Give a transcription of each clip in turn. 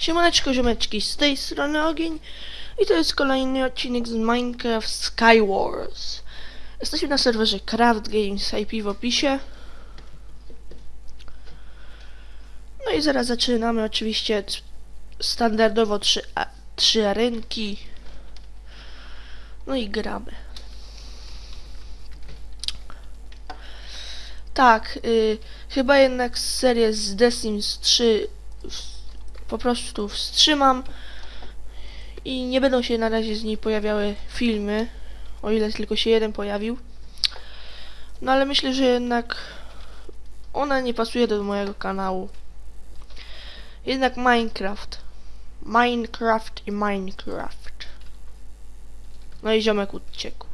Siemaneczko, ziomeczki, z tej strony Ogień i to jest kolejny odcinek z Minecraft Skywars. Jesteśmy na serwerze Craft Games, IP w opisie. No i zaraz zaczynamy oczywiście standardowo trzy, a, trzy arenki. No i gramy. Tak, y, chyba jednak serię z The Sims 3 w- po prostu wstrzymam i nie będą się na razie z niej pojawiały filmy, o ile tylko się jeden pojawił. No ale myślę, że jednak ona nie pasuje do mojego kanału. Jednak Minecraft. Minecraft i Minecraft. No i ziomek uciekł.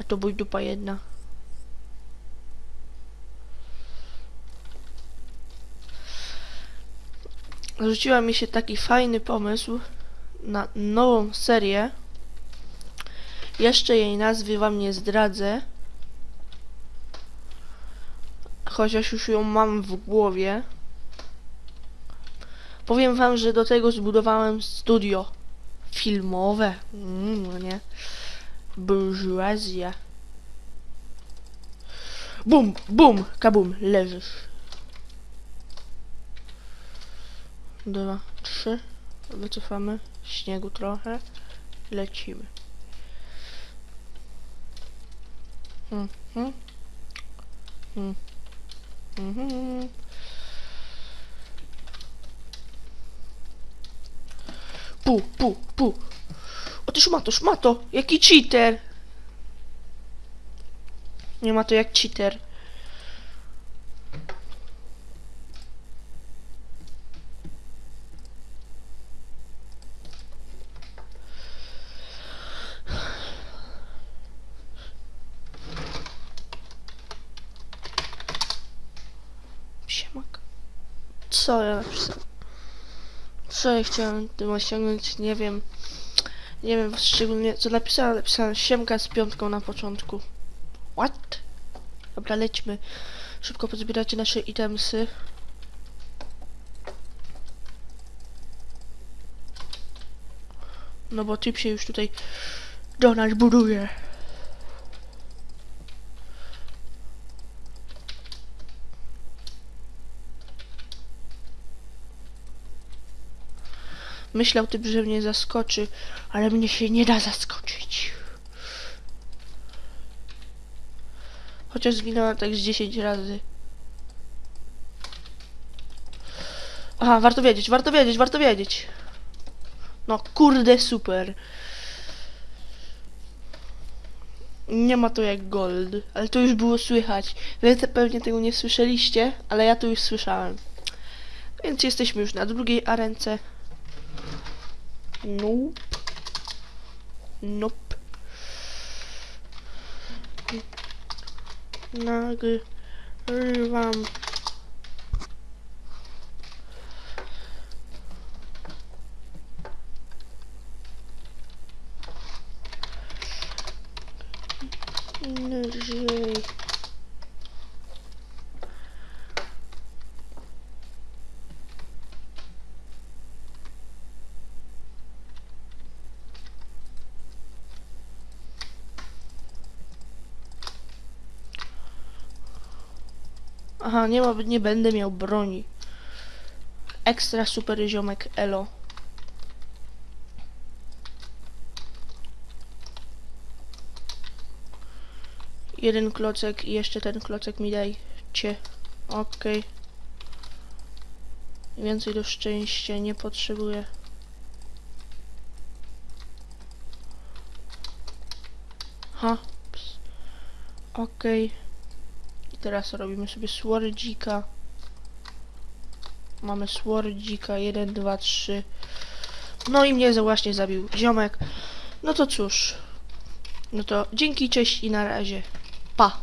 A to bój dupa jedna. Rzuciła mi się taki fajny pomysł na nową serię. Jeszcze jej nazwy wam nie zdradzę. Chociaż już ją mam w głowie. Powiem wam, że do tego zbudowałem studio filmowe. Mm, no nie. Burżuazja. Bum, bum, kabum, leżysz. Dwa, trzy. Wycofamy śniegu trochę. Lecimy. Mhm. Mhm. Mhm. Pu, pu, pu. O ty szmato, szmato! Jaki cheater! Nie ma to jak cheater. Co ja? Co ja chciałem tym osiągnąć? Nie wiem. Nie wiem szczególnie co napisałem. Napisałem siemka z piątką na początku. What? Dobra, lećmy. Szybko pozbieracie nasze itemsy. No bo typ się już tutaj do nas buduje. Myślał typ, że mnie zaskoczy, ale mnie się nie da zaskoczyć. Chociaż zginąłem tak z 10 razy. Aha, warto wiedzieć, warto wiedzieć, warto wiedzieć. No kurde, super. Nie ma to jak gold, ale to już było słychać. Wy pewnie tego nie słyszeliście, ale ja to już słyszałem. Więc jesteśmy już na drugiej arence. Nope. Nope. Nage. Ölwam. Energy. Aha, nie ma, nie będę miał broni. Ekstra super ziomek Elo. Jeden klocek i jeszcze ten klocek mi dajcie. Okej. Więcej do szczęścia nie potrzebuję. Ha. Okej. I teraz robimy sobie swordzika. Mamy swordzika, 1, 2, 3. No i mnie właśnie zabił ziomek. No to cóż. No to dzięki, cześć i na razie. Pa.